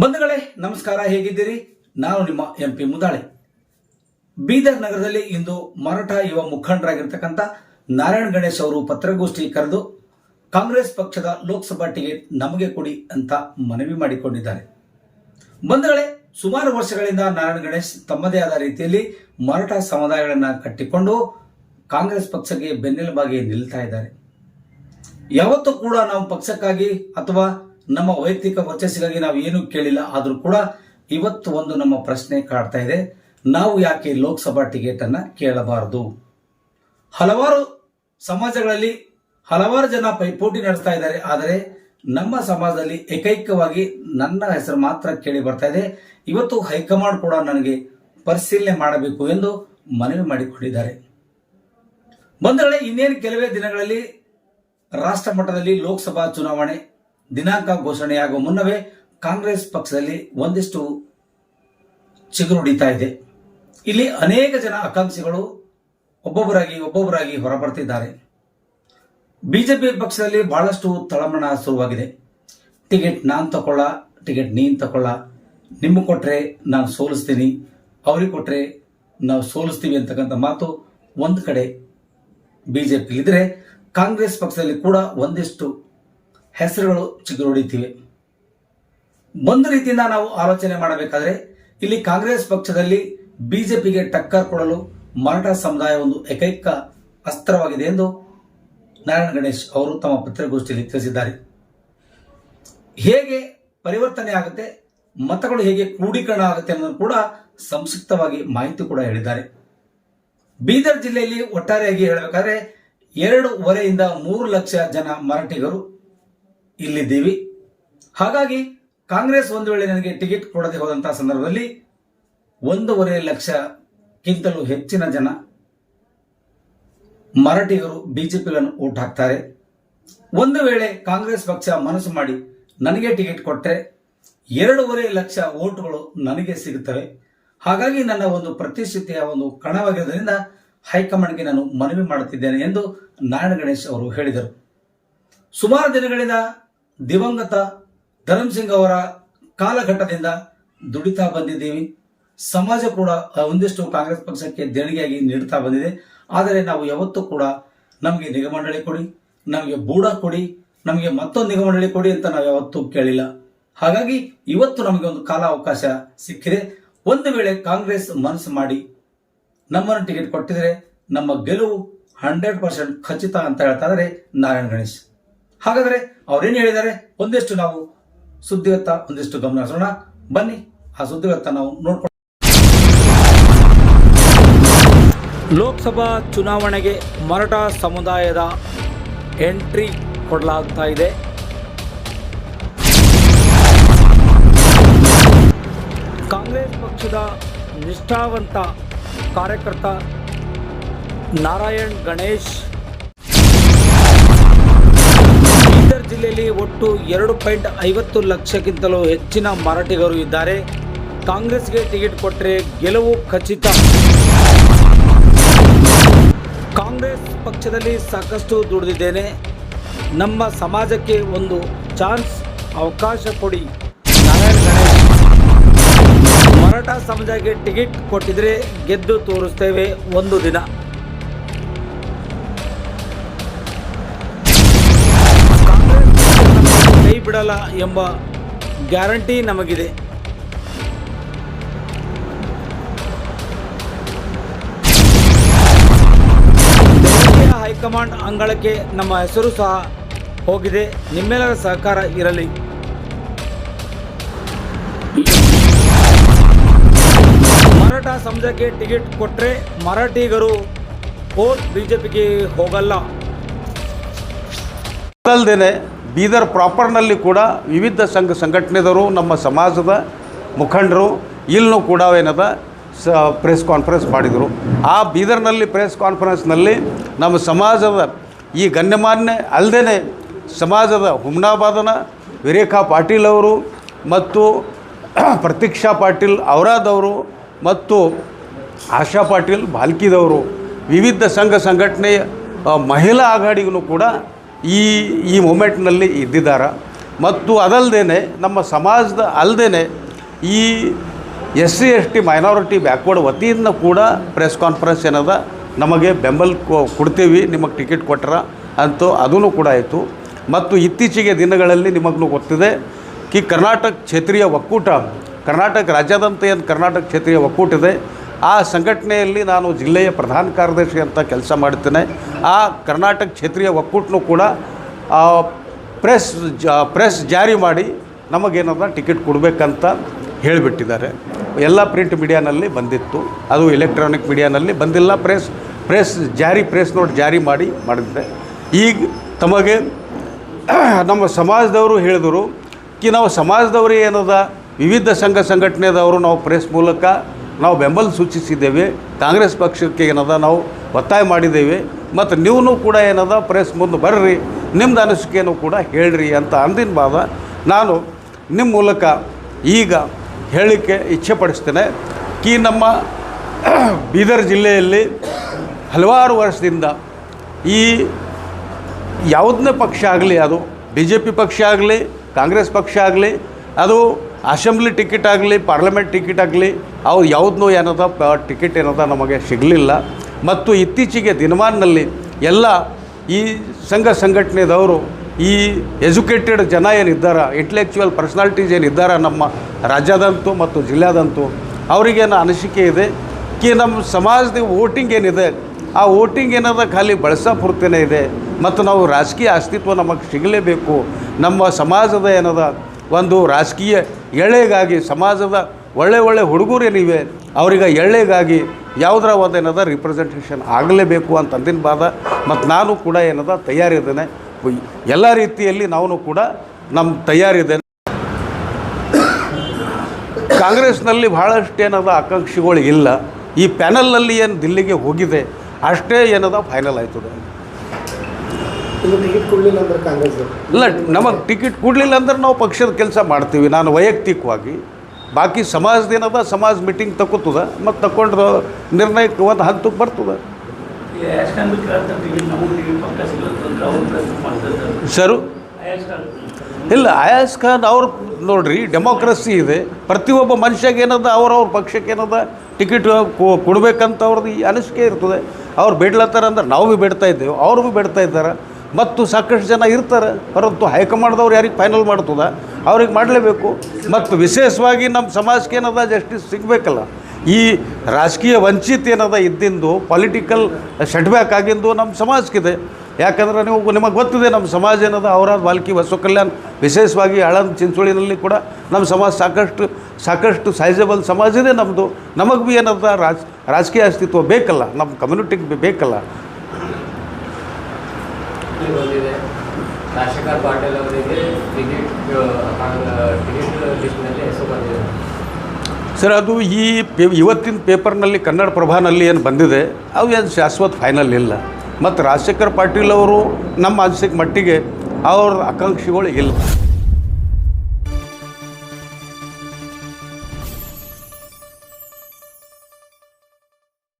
ಬಂಧುಗಳೇ, ನಮಸ್ಕಾರ, ಹೇಗಿದ್ದೀರಿ? ನಾನು ನಿಮ್ಮ ಎಂ ಪಿ ಮುದಾಳೆ. ಬೀದರ್ ನಗರದಲ್ಲಿ ಇಂದು ಮರಾಠ ಯುವ ಮುಖಂಡರಾಗಿರ್ತಕ್ಕಂಥ ನಾರಾಯಣ ಗಣೇಶ್ ಅವರು ಪತ್ರಗೋಷ್ಠಿ ಕರೆದು ಕಾಂಗ್ರೆಸ್ ಪಕ್ಷದ ಲೋಕಸಭಾ ಟಿಕೆಟ್ ನಮಗೆ ಕೊಡಿ ಅಂತ ಮನವಿ ಮಾಡಿಕೊಂಡಿದ್ದಾರೆ. ಬಂಧುಗಳೇ, ಸುಮಾರು ವರ್ಷಗಳಿಂದ ನಾರಾಯಣ ಗಣೇಶ್ ತಮ್ಮದೇ ಆದ ರೀತಿಯಲ್ಲಿ ಮರಾಠ ಸಮುದಾಯಗಳನ್ನು ಕಟ್ಟಿಕೊಂಡು ಕಾಂಗ್ರೆಸ್ ಪಕ್ಷಕ್ಕೆ ಬೆನ್ನೆಲುಬಾಗಿ ನಿಲ್ತಾ ಇದ್ದಾರೆ. ಯಾವತ್ತೂ ಕೂಡ ನಾವು ಪಕ್ಷಕ್ಕಾಗಿ ಅಥವಾ ನಮ್ಮ ವೈಯಕ್ತಿಕ ವರ್ಚಸ್ಸಿಗಾಗಿ ನಾವು ಏನು ಕೇಳಿಲ್ಲ, ಆದರೂ ಕೂಡ ಇವತ್ತು ಒಂದು ನಮ್ಮ ಪ್ರಶ್ನೆ ಕಾಡ್ತಾ ಇದೆ. ನಾವು ಯಾಕೆ ಲೋಕಸಭಾ ಟಿಕೆಟ್ ಅನ್ನ ಕೇಳಬಾರದು? ಹಲವಾರು ಸಮಾಜಗಳಲ್ಲಿ ಹಲವಾರು ಜನ ಪೈಪೋಟಿ ನಡೆಸ್ತಾ ಇದ್ದಾರೆ, ಆದರೆ ನಮ್ಮ ಸಮಾಜದಲ್ಲಿ ಏಕೈಕವಾಗಿ ನನ್ನ ಹೆಸರು ಮಾತ್ರ ಕೇಳಿ ಬರ್ತಾ ಇದೆ. ಇವತ್ತು ಹೈಕಮಾಂಡ್ ಕೂಡ ನನಗೆ ಪರಿಶೀಲನೆ ಮಾಡಬೇಕು ಎಂದು ಮನವಿ ಮಾಡಿಕೊಂಡಿದ್ದಾರೆ. ಬಂಧುಗಳೇ ಇನ್ನೇನು ಕೆಲವೇ ದಿನಗಳಲ್ಲಿ ರಾಷ್ಟ್ರ ಮಟ್ಟದಲ್ಲಿ ಲೋಕಸಭಾ ಚುನಾವಣೆ ದಿನಾಂಕ ಘೋಷಣೆಯಾಗುವ ಮುನ್ನವೇ ಕಾಂಗ್ರೆಸ್ ಪಕ್ಷದಲ್ಲಿ ಒಂದಿಷ್ಟು ಚಿಗುರುಡಿತಾ ಇದೆ. ಇಲ್ಲಿ ಅನೇಕ ಜನ ಆಕಾಂಕ್ಷಿಗಳು ಒಬ್ಬೊಬ್ಬರಾಗಿ ಒಬ್ಬೊಬ್ಬರಾಗಿ ಹೊರಬರ್ತಿದ್ದಾರೆ. ಬಿಜೆಪಿ ಪಕ್ಷದಲ್ಲಿ ಬಹಳಷ್ಟು ತಳಮಳ ಶುರುವಾಗಿದೆ. ಟಿಕೆಟ್ ನಾನು ತಕೊಳ್ಳ, ಟಿಕೆಟ್ ನೀನು ತಕೊಳ್ಳ. ನಿಮ್ಮ ಕೊಟ್ಟರೆ ನಾನು ಸೋಲಿಸ್ತೀನಿ, ಅವ್ರಿಗೆ ಕೊಟ್ಟರೆ ನಾವು ಸೋಲಿಸ್ತೀವಿ ಅಂತಕ್ಕಂಥ ಮಾತು ಒಂದು ಕಡೆ ಬಿಜೆಪಿ ಇದ್ರೆ ಕಾಂಗ್ರೆಸ್ ಪಕ್ಷದಲ್ಲಿ ಕೂಡ ಒಂದಿಷ್ಟು ಹೆಸರುಗಳು ಚಿಗುರೊಡಿತಿವೆ ಒಂದು ರೀತಿಯಿಂದ ನಾವು ಆಲೋಚನೆ ಮಾಡಬೇಕಾದ್ರೆ ಇಲ್ಲಿ ಕಾಂಗ್ರೆಸ್ ಪಕ್ಷದಲ್ಲಿ ಬಿಜೆಪಿಗೆ ಟಕ್ಕರ್ ಕೊಡಲು ಮರಾಠ ಸಮುದಾಯ ಒಂದು ಏಕೈಕ ಅಸ್ತ್ರವಾಗಿದೆ ಎಂದು ನಾರಾಯಣ ಗಣೇಶ್ ಅವರು ತಮ್ಮ ಪತ್ರಿಕಾಗೋಷ್ಠಿಯಲ್ಲಿ ತಿಳಿಸಿದ್ದಾರೆ. ಹೇಗೆ ಪರಿವರ್ತನೆ ಆಗುತ್ತೆ, ಮತಗಳು ಹೇಗೆ ಕ್ರೋಢೀಕರಣ ಆಗುತ್ತೆ ಅನ್ನೋದು ಕೂಡ ಸಂಕ್ಷಿಪ್ತವಾಗಿ ಮಾಹಿತಿ ಕೂಡ ಹೇಳಿದ್ದಾರೆ. ಬೀದರ್ ಜಿಲ್ಲೆಯಲ್ಲಿ ಒಟ್ಟಾರೆಯಾಗಿ ಹೇಳಬೇಕಾದ್ರೆ ಎರಡೂವರೆಯಿಂದ ಮೂರು ಲಕ್ಷ ಜನ ಮರಾಠಿಗರು ಇಲ್ಲಿದ್ದೀವಿ. ಹಾಗಾಗಿ ಕಾಂಗ್ರೆಸ್ ಒಂದು ವೇಳೆ ನನಗೆ ಟಿಕೆಟ್ ಕೊಡದೆ ಹೋದಂತಹ ಸಂದರ್ಭದಲ್ಲಿ ಒಂದೂವರೆ ಲಕ್ಷಕ್ಕಿಂತಲೂ ಹೆಚ್ಚಿನ ಜನ ಮರಾಠಿಗರು ಬಿಜೆಪಿಗಳನ್ನು ಓಟ್ ಹಾಕ್ತಾರೆ. ಒಂದು ವೇಳೆ ಕಾಂಗ್ರೆಸ್ ಪಕ್ಷ ಮನಸ್ಸು ಮಾಡಿ ನನಗೆ ಟಿಕೆಟ್ ಕೊಟ್ಟರೆ ಎರಡೂವರೆ ಲಕ್ಷ ಓಟುಗಳು ನನಗೆ ಸಿಗುತ್ತವೆ. ಹಾಗಾಗಿ ನನ್ನ ಒಂದು ಪ್ರತಿಷ್ಠಿತಿಯ ಒಂದು ಕಣವಾಗಿರೋದ್ರಿಂದ ಹೈಕಮಾಂಡ್ಗೆ ನಾನು ಮನವಿ ಮಾಡುತ್ತಿದ್ದೇನೆ ಎಂದು ನಾರಾಯಣ ಗಣೇಶ್ ಅವರು ಹೇಳಿದರು. ಸುಮಾರು ದಿನಗಳಿಂದ ದಿವಂಗತ ಧರಮ್ ಸಿಂಗ್ ಅವರ ಕಾಲಘಟ್ಟದಿಂದ ದುಡಿತಾ ಬಂದಿದ್ದೀವಿ. ಸಮಾಜ ಕೂಡ ಒಂದಿಷ್ಟು ಕಾಂಗ್ರೆಸ್ ಪಕ್ಷಕ್ಕೆ ದೇಣಿಗೆಯಾಗಿ ನೀಡ್ತಾ ಬಂದಿದೆ. ಆದರೆ ನಾವು ಯಾವತ್ತೂ ಕೂಡ ನಮಗೆ ನಿಗಮಂಡಳಿ ಕೊಡಿ, ನಮಗೆ ಬೂಡ ಕೊಡಿ, ನಮಗೆ ಮತ್ತೊಂದು ನಿಗಮಂಡಳಿ ಕೊಡಿ ಅಂತ ನಾವು ಯಾವತ್ತೂ ಕೇಳಿಲ್ಲ. ಹಾಗಾಗಿ ಇವತ್ತು ನಮಗೆ ಒಂದು ಕಾಲ ಅವಕಾಶ ಸಿಕ್ಕಿದೆ. ಒಂದು ವೇಳೆ ಕಾಂಗ್ರೆಸ್ ಮನಸ್ಸು ಮಾಡಿ ನಮ್ಮನ್ನು ಟಿಕೆಟ್ ಕೊಟ್ಟಿದ್ರೆ ನಮ್ಮ ಗೆಲುವು ಹಂಡ್ರೆಡ್ ಪರ್ಸೆಂಟ್ ಖಚಿತ ಅಂತ ಹೇಳ್ತಾ ಇದ್ದಾರೆ ನಾರಾಯಣ ಗಣೇಶ್. ಹಾಗಾದ್ರೆ ಅವ್ರೇನು ಹೇಳಿದ್ದಾರೆ? ಒಂದಿಷ್ಟು ನಾವು ಸುದ್ದಿವತ್ತ ಒಂದಿಷ್ಟು ಗಮನ ಹರಿಸೋಣ. ಬನ್ನಿ, ಆ ಸುದ್ದಿವತ್ತ ನಾವು ನೋಡ್ಕೊಂಡು ಲೋಕಸಭಾ ಚುನಾವಣೆಗೆ ಮರಾಠ ಸಮುದಾಯದ ಎಂಟ್ರಿ ಕೊಡಲಾಗ್ತಾ ಇದೆ. ಕಾಂಗ್ರೆಸ್ ಪಕ್ಷದ ನಿಷ್ಠಾವಂತ ಕಾರ್ಯಕರ್ತ ನಾರಾಯಣ್ ಗಣೇಶ್ ಒಟ್ಟು ಎರಡು ಪಾಯಿಂಟ್ ಐವತ್ತು ಲಕ್ಷಕ್ಕಿಂತಲೂ ಹೆಚ್ಚಿನ ಮರಾಠಿಗರು ಇದ್ದಾರೆ. ಕಾಂಗ್ರೆಸ್ಗೆ ಟಿಕೆಟ್ ಕೊಟ್ಟರೆ ಗೆಲುವು ಖಚಿತ. ಕಾಂಗ್ರೆಸ್ ಪಕ್ಷದಲ್ಲಿ ಸಾಕಷ್ಟು ದುಡಿದಿದ್ದೇನೆ. ನಮ್ಮ ಸಮಾಜಕ್ಕೆ ಒಂದು ಚಾನ್ಸ್, ಅವಕಾಶ ಕೊಡಿ. ಮರಾಠ ಸಮಾಜಕ್ಕೆ ಟಿಕೆಟ್ ಕೊಟ್ಟಿದ್ರೆ ಗೆದ್ದು ತೋರಿಸ್ತೇವೆ ಒಂದು ದಿನ. ಬಿಡಲ್ಲ ಎಂಬ ಗ್ಯಾರಂಟಿ ನಮಗಿದೆ. ಹೈಕಮಾಂಡ್ ಅಂಗಳಕ್ಕೆ ನಮ್ಮ ಹೆಸರು ಸಹ ಹೋಗಿದೆ. ನಿಮ್ಮೆಲ್ಲರ ಸಹಕಾರ ಇರಲಿ. ಮರಾಠ ಸಮಾಜಕ್ಕೆ ಟಿಕೆಟ್ ಕೊಟ್ಟರೆ ಮರಾಠಿಗರು ಓಟ್ ಬಿಜೆಪಿಗೆ ಹೋಗಲ್ಲ. ಬೀದರ್ ಪ್ರಾಪರ್ನಲ್ಲಿ ಕೂಡ ವಿವಿಧ ಸಂಘ ಸಂಘಟನೆದವರು, ನಮ್ಮ ಸಮಾಜದ ಮುಖಂಡರು ಇಲ್ಲೂ ಕೂಡ ಏನದ, ಸ ಪ್ರೆಸ್ ಕಾನ್ಫರೆನ್ಸ್ ಮಾಡಿದರು. ಆ ಬೀದರ್ನಲ್ಲಿ ಪ್ರೆಸ್ ಕಾನ್ಫರೆನ್ಸ್ನಲ್ಲಿ ನಮ್ಮ ಸಮಾಜದ ಈ ಗಣ್ಯಮಾನ್ಯ ಅಲ್ಲದೇ ಸಮಾಜದ ಹುಮ್ನಾಬಾದನ ವಿರೇಖಾ ಪಾಟೀಲ್ ಅವರು ಮತ್ತು ಪ್ರತೀಕ್ಷಾ ಪಾಟೀಲ್ ಅವರಾದವರು ಮತ್ತು ಆಶಾ ಪಾಟೀಲ್ ಭಾಲ್ಕಿದವರು ವಿವಿಧ ಸಂಘ ಸಂಘಟನೆಯ ಮಹಿಳಾ ಆಘಾಡಿಗೂ ಕೂಡ ಈ ಈ ಮೂಮೆಂಟ್ನಲ್ಲಿ ಇದ್ದಿದ್ದಾರೆ. ಮತ್ತು ಅದಲ್ಲದೆ ನಮ್ಮ ಸಮಾಜದ ಅಲ್ಲದೆ ಈ S C S T minority backward ವತಿಯಿಂದ ಕೂಡ ಪ್ರೆಸ್ ಕಾನ್ಫರೆನ್ಸ್ ಏನದ, ನಮಗೆ ಬೆಂಬಲ ಕೊಡ್ತೀವಿ, ನಿಮಗೆ ಟಿಕೆಟ್ ಕೊಟ್ಟರ ಅಂತೂ ಅದೂ ಕೂಡ ಆಯಿತು. ಮತ್ತು ಇತ್ತೀಚೆಗೆ ದಿನಗಳಲ್ಲಿ ನಿಮಗೂ ಗೊತ್ತಿದೆ ಕಿ, ಕರ್ನಾಟಕ ಕ್ಷೇತ್ರೀಯ ಒಕ್ಕೂಟ, ಕರ್ನಾಟಕ ರಾಜ್ಯಾದ್ಯಂತ ಏನು ಕರ್ನಾಟಕ ಕ್ಷೇತ್ರೀಯ ಒಕ್ಕೂಟ ಇದೆ ಆ ಸಂಘಟನೆಯಲ್ಲಿ ನಾನು ಜಿಲ್ಲೆಯ ಪ್ರಧಾನ ಕಾರ್ಯದರ್ಶಿ ಅಂತ ಕೆಲಸ ಮಾಡ್ತೇನೆ. ಆ ಕರ್ನಾಟಕ ಕ್ಷೇತ್ರೀಯ ಒಕ್ಕೂಟನೂ ಕೂಡ ಪ್ರೆಸ್, ಜ, ಪ್ರೆಸ್ ಜಾರಿ ಮಾಡಿ ನಮಗೇನದ ಟಿಕೆಟ್ ಕೊಡಬೇಕಂತ ಹೇಳಿಬಿಟ್ಟಿದ್ದಾರೆ. ಎಲ್ಲ ಪ್ರಿಂಟ್ ಮೀಡಿಯಾನಲ್ಲಿ ಬಂದಿತ್ತು. ಅದು ಎಲೆಕ್ಟ್ರಾನಿಕ್ ಮೀಡಿಯಾನಲ್ಲಿ ಬಂದಿಲ್ಲ. ಪ್ರೆಸ್ ಪ್ರೆಸ್ ಜಾರಿ, ಪ್ರೆಸ್ ನೋಟ್ ಜಾರಿ ಮಾಡಿ ಮಾಡಿದ್ದೆ. ಈಗ ತಮಗೆ ನಮ್ಮ ಸಮಾಜದವರು ಹೇಳಿದರು, ಕಿ, ನಾವು ಸಮಾಜದವರು ಏನದ? ವಿವಿಧ ಸಂಘ, ಸಂಘಟನೆದವರು ನಾವು ಪ್ರೆಸ್ ಮೂಲಕ ನಾವು ಬೆಂಬಲ ಸೂಚಿಸಿದ್ದೇವೆ. ಕಾಂಗ್ರೆಸ್ ಪಕ್ಷಕ್ಕೆ ಏನದ ನಾವು ಒತ್ತಾಯ ಮಾಡಿದ್ದೇವೆ. ಮತ್ತು ನೀವು ಕೂಡ ಏನದ ಪ್ರೆಸ್ ಮುಂದೆ ಬರ್ರಿ, ನಿಮ್ದು ಅನಿಸಿಕೆಯನ್ನು ಕೂಡ ಹೇಳ್ರಿ ಅಂತ ಅಂದಿನ ಬಾದ ನಾನು ನಿಮ್ಮ ಮೂಲಕ ಈಗ ಹೇಳಲಿಕ್ಕೆ ಇಚ್ಛೆ ಪಡಿಸ್ತೇನೆ ಕಿ ನಮ್ಮ ಬೀದರ್ ಜಿಲ್ಲೆಯಲ್ಲಿ ಹಲವಾರು ವರ್ಷದಿಂದ ಈ ಯಾವುದನ್ನೇ ಪಕ್ಷ ಆಗಲಿ, ಅದು ಬಿ ಪಕ್ಷ ಆಗಲಿ, ಕಾಂಗ್ರೆಸ್ ಪಕ್ಷ ಆಗಲಿ, ಅದು ಅಸೆಂಬ್ಲಿ ಟಿಕೆಟ್ ಆಗಲಿ, ಪಾರ್ಲಿಮೆಂಟ್ ಟಿಕೆಟ್ ಆಗಲಿ ಅವು ಯಾವುದನ್ನೂ ಏನದ ಟಿಕೆಟ್ ಏನದ ನಮಗೆ ಸಿಗಲಿಲ್ಲ. ಮತ್ತು ಇತ್ತೀಚೆಗೆ ದಿನಮಾನದಲ್ಲಿ ಎಲ್ಲ ಈ ಸಂಘ ಸಂಘಟನೆದವರು, ಈ ಎಜುಕೇಟೆಡ್ ಜನ ಏನಿದ್ದಾರೆ ಇಂಟೆಲೆಕ್ಚುವಲ್ ಪರ್ಸ್ನಾಲಿಟೀಸ್ ಏನಿದ್ದಾರೆ ನಮ್ಮ ರಾಜ್ಯದಂತೂ ಮತ್ತು ಜಿಲ್ಲೆದಂತೂ, ಅವರಿಗೇನು ಅನಿಸಿಕೆ ಇದೆ ಕಿ, ನಮ್ಮ ಸಮಾಜದ ವೋಟಿಂಗ್ ಏನಿದೆ, ಆ ವೋಟಿಂಗ್ ಏನದ ಖಾಲಿ ಬಳಸೋ ಪೂರ್ತಿನೇ ಇದೆ. ಮತ್ತು ನಾವು ರಾಜಕೀಯ ಅಸ್ತಿತ್ವ ನಮಗೆ ಸಿಗಲೇಬೇಕು. ನಮ್ಮ ಸಮಾಜದ ಏನದ ಒಂದು ರಾಜಕೀಯ ಎಳೆಗಾಗಿ ಸಮಾಜದ ಒಳ್ಳೆ ಒಳ್ಳೆ ಹುಡುಗರೇನಿವೆ ಅವರಿಗೆ ಎಳ್ಳೆಗಾಗಿ ಯಾವುದರ ಒಂದು ಏನದ ರಿಪ್ರೆಸೆಂಟೇಷನ್ ಆಗಲೇಬೇಕು ಅಂತ ಅಂದಿನ ಬಾದ. ಮತ್ತು ನಾನು ಕೂಡ ಏನದ ತಯಾರಿದ್ದೇನೆ. ಎಲ್ಲ ರೀತಿಯಲ್ಲಿ ನಾವು ಕೂಡ ನಮ್ಮ ತಯಾರಿದ್ದೇನೆ. ಕಾಂಗ್ರೆಸ್ನಲ್ಲಿ ಭಾಳಷ್ಟು ಏನದ ಆಕಾಂಕ್ಷಿಗಳು ಇಲ್ಲ. ಈ ಪ್ಯಾನಲ್ನಲ್ಲಿ ಏನು ದಿಲ್ಲಿಗೆ ಹೋಗಿದೆ, ಅಷ್ಟೇ ಏನದ ಫೈನಲ್ ಆಯ್ತದೆ. ಟಿಕೆಟ್ ಕೊಡಲಿಲ್ಲ ಅಂದ್ರೆ ಕಾಂಗ್ರೆಸ್ ಇಲ್ಲ ನಮಗೆ ಟಿಕೆಟ್ ಕೊಡಲಿಲ್ಲ ಅಂದ್ರೆ ನಾವು ಪಕ್ಷದ ಕೆಲಸ ಮಾಡ್ತೀವಿ. ನಾನು ವೈಯಕ್ತಿಕವಾಗಿ ಬಾಕಿ ಸಮಾಜದೇನದ ಸಮಾಜ ಮೀಟಿಂಗ್ ತಗೋತದ ಮತ್ತು ತಗೊಂಡ್ರ ನಿರ್ಣಯಕ್ಕೆ ಒಂದು ಹಂತಕ್ಕೆ ಬರ್ತದೆ ಸರು ಇಲ್ಲ ಅಯಾಸ್ ಖಾನ್ ಅವ್ರು ನೋಡ್ರಿ ಡೆಮೋಕ್ರಸಿ ಇದೆ. ಪ್ರತಿಯೊಬ್ಬ ಮನುಷ್ಯಗೆ ಏನದ ಅವ್ರವ್ರ ಪಕ್ಷಕ್ಕೆ ಏನದ ಟಿಕೆಟ್ ಕೊಡಬೇಕಂತ ಅವ್ರದ್ದು ಈ ಅನಿಸಿಕೆ ಇರ್ತದೆ. ಅವ್ರು ಬಿಡ್ಲತ್ತಾರ ಅಂದ್ರೆ ನಾವು ಭೀ ಬೇಡ್ತಾ ಇದ್ದೇವೆ ಅವ್ರು ಭೀ ಬೇಡ್ತಾ ಇದ್ದಾರೆ. ಮತ್ತು ಸಾಕಷ್ಟು ಜನ ಇರ್ತಾರೆ. ಪರಂತು ಹೈಕಮಾಂಡ್ದವ್ರು ಯಾರಿಗೆ ಫೈನಲ್ ಮಾಡ್ತದ? ಅವ್ರಿಗೆ ಮಾಡಲೇಬೇಕು. ಮತ್ತು ವಿಶೇಷವಾಗಿ ನಮ್ಮ ಸಮಾಜಕ್ಕೆ ಏನದ ಜಸ್ಟಿಸ್ ಸಿಗಬೇಕಲ್ಲ. ಈ ರಾಜಕೀಯ ವಂಚಿತ ಏನದ ಇದ್ದಿಂದು ಪೊಲಿಟಿಕಲ್ ಸೆಟ್ಬ್ಯಾಕ್ ಆಗಿಂದು ನಮ್ಮ ಸಮಾಜಕ್ಕಿದೆ. ಯಾಕಂದ್ರೆ ನೀವು, ನಿಮಗೆ ಗೊತ್ತಿದೆ ನಮ್ಮ ಸಮಾಜ ಏನದ? ಅವರಾದ ಬಾಲ್ಕಿ ಬಸವ ಕಲ್ಯಾಣ್ ವಿಶೇಷವಾಗಿ ಆಳಂದ ಚಿಂಚೋಳಿನಲ್ಲಿ ಕೂಡ ನಮ್ಮ ಸಮಾಜ ಸಾಕಷ್ಟು ಸಾಕಷ್ಟು ಸೈಜಬಲ್ ಸಮಾಜ ಇದೆ ನಮ್ಮದು ನಮಗೆ ಭೀ ಏನದ ರಾಜ್, ರಾಜಕೀಯ ಅಸ್ತಿತ್ವ ಬೇಕಲ್ಲ. ನಮ್ಮ ಕಮ್ಯುನಿಟಿಗೆ ಬಿ ಬಂದಿದೆ. ರಾಜಶೇಖರ್ ಪಾಟೀಲ್ ಅವರಿಗೆ ಟಿಕೆಟ್ ಟಿಕೆಟ್ ಲಿಸ್ಟ್ನಲ್ಲಿ ಹೆಸರು ಬಂದಿದೆ. ಸರ್, ಅದು ಈ ಪೇ, ಇವತ್ತಿನ ಪೇಪರ್ನಲ್ಲಿ ಕನ್ನಡ ಪ್ರಭಾನಲ್ಲಿ ಏನು ಬಂದಿದೆ, ಅವು ಏನು ಶಾಶ್ವತ ಫೈನಲ್ ಇಲ್ಲ. ಮತ್ತು ರಾಜಶೇಖರ್ ಪಾಟೀಲ್ ಅವರು ನಮ್ಮ ಅನಿಸಿಕೆ ಮಟ್ಟಿಗೆ ಅವ್ರ ಆಕಾಂಕ್ಷಿಗಳು ಇಲ್ಲ.